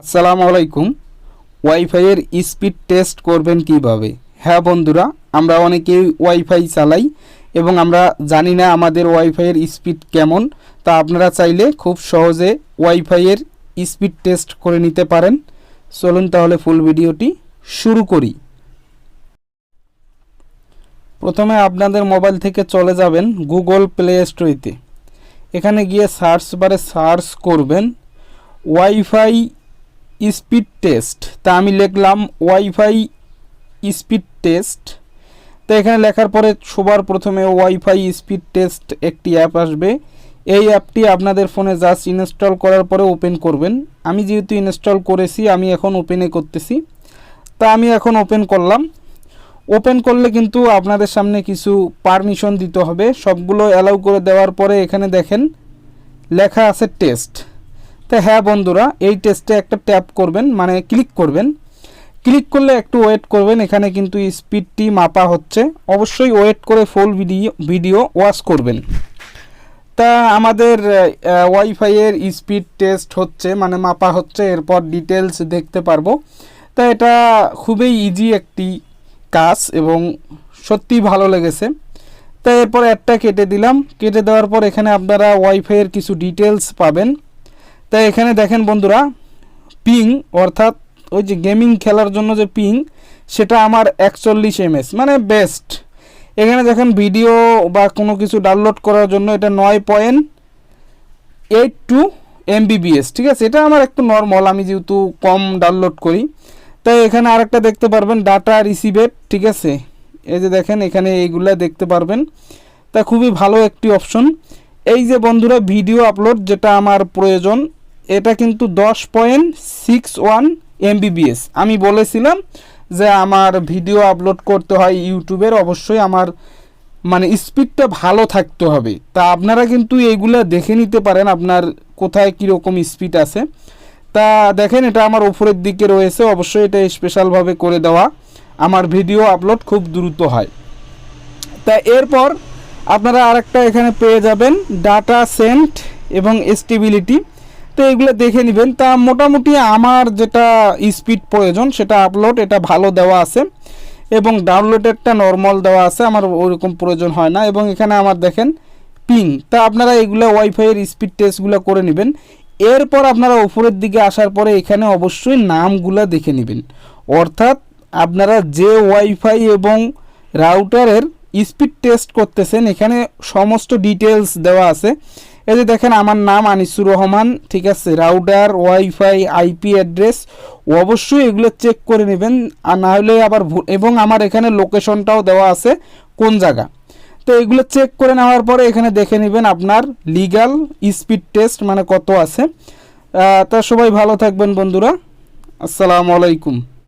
আসসালামু আলাইকুম। ওয়াইফাইয়ের speed test করবেন কীভাবে? হ্যাঁ বন্ধুরা, আমরা অনেকেই ওয়াইফাই চালাই এবং আমরা জানি না আমাদের ওয়াইফাইয়ের স্পিড কেমন, তা আপনারা চাইলে খুব সহজে ওয়াইফাইয়ের স্পিড টেস্ট করে নিতে পারেন। চলুন তাহলে ফুল ভিডিওটি শুরু করি। প্রথমে আপনাদের মোবাইল থেকে চলে যাবেন গুগল প্লে স্টোরিতে এখানে গিয়ে সার্চ বারে সার্চ করবেন ওয়াইফাই স্পিড টেস্ট। তা আমি লিখলাম ওয়াইফাই স্পিড টেস্ট। তো এখানে লেখার পরে সবার প্রথমে ওয়াইফাই স্পিড টেস্ট একটি অ্যাপ আসবে। এই অ্যাপটি আপনাদের ফোনে জাস্ট ইনস্টল করার পরে ওপেন করবেন। আমি যেহেতু ইনস্টল করেছি, আমি এখন ওপেনে করতেছি। তা আমি এখন ওপেন করলাম। ওপেন করলে কিন্তু আপনাদের সামনে কিছু পারমিশন দিতে হবে। সবগুলো অ্যালাউ করে দেওয়ার পরে এখানে দেখেন, লেখা আছে টেস্ট। তো হ্যাঁ বন্ধুরা, এই টেস্টে একটা ট্যাপ করবেন মানে ক্লিক করবেন। ক্লিক করলে একটু ওয়েট করবেন, এখানে কিন্তু স্পিডটি মাপা হচ্ছে। অবশ্যই ওয়েট করে ফুল ভিডিও ভিডিও ওয়াচ করবেন। তা আমাদের ওয়াইফাইয়ের স্পিড টেস্ট হচ্ছে মানে মাপা হচ্ছে, এরপর ডিটেলস দেখতে পারব। তা এটা খুবই ইজি একটি কাজ এবং সত্যি ভালো লেগেছে। তা এরপর একটা কেটে দিলাম। কেটে দেওয়ার পর এখানে আপনারা ওয়াইফাইয়ের কিছু ডিটেলস পাবেন। তাই এখানে দেখেন বন্ধুরা পিং অর্থাৎ ওই যে গেমিং খেলার জন্য যে পিং সেটা আমার একচল্লিশ এমএস মানে বেস্ট এখানে দেখেন ভিডিও বা কোনো কিছু ডাউনলোড করার জন্য এটা নয় পয়েন্ট এইট টু এমবিবিএস ঠিক আছে? এটা আমার একটু নর্মাল আমি যেহেতু কম ডাউনলোড করি। তাই এখানে আরেকটা দেখতে পারবেন ডাটা রিসিভেট ঠিক আছে? এই যে দেখেন, এখানে এইগুলা দেখতে পারবেন। তা খুবই ভালো একটি অপশন এই যে বন্ধুরা ভিডিও আপলোড যেটা আমার প্রয়োজন এটা কিন্তু দশ পয়েন্ট সিক্স ওয়ান এমবিবিএস আমি বলেছিলাম যে আমার ভিডিও আপলোড করতে হয় ইউটিউবের, অবশ্যই আমার মানে স্পিডটা ভালো থাকতে হবে। তা আপনারা কিন্তু এইগুলা দেখে নিতে পারেন আপনার কোথায় কীরকম স্পিড আছে। তা দেখেন এটা আমার উপরের দিকে রয়েছে, অবশ্যই এটা স্পেশালভাবে করে দেওয়া। আমার ভিডিও আপলোড খুব দ্রুত হয়। তা এরপর আপনারা আরেকটা এখানে পেয়ে যাবেন ডাটা সেন্ট এবং স্টেবিলিটি তো এগুলো দেখে নেবেন। তা মোটামুটি আমার যেটা স্পিড প্রয়োজন, সেটা আপলোড এটা ভালো দেওয়া আছে। এবং ডাউনলোডেরটা নর্মাল দেওয়া আছে, আমার ওইরকম প্রয়োজন হয় না। এবং এখানে আমার দেখেন পিং তা আপনারা এগুলো ওয়াইফাইয়ের স্পিড টেস্টগুলো করে নেবেন। এরপর আপনারা উপরের দিকে আসার পরে এখানে অবশ্যই নামগুলো দেখে নেবেন। অর্থাৎ আপনারা যে ওয়াইফাই এবং রাউটারের স্পিড টেস্ট করতেছেন, এখানে সমস্ত ডিটেলস দেওয়া আছে। এই যে দেখেন, আমার নাম আনিসুর রহমান, ঠিক আছে? রাউডার ওয়াইফাই, আইপি অ্যাড্রেস, অবশ্যই এগুলো চেক করে নেবেন। আর না হলে আবার এবং আমার এখানে লোকেশনটাও দেওয়া আছে কোন জায়গা। তো এগুলো চেক করে নেওয়ার পরে এখানে দেখে নেবেন আপনার লিগাল স্পিড টেস্ট মানে কত আছে। তা সবাই ভালো থাকবেন বন্ধুরা। আসসালামু আলাইকুম।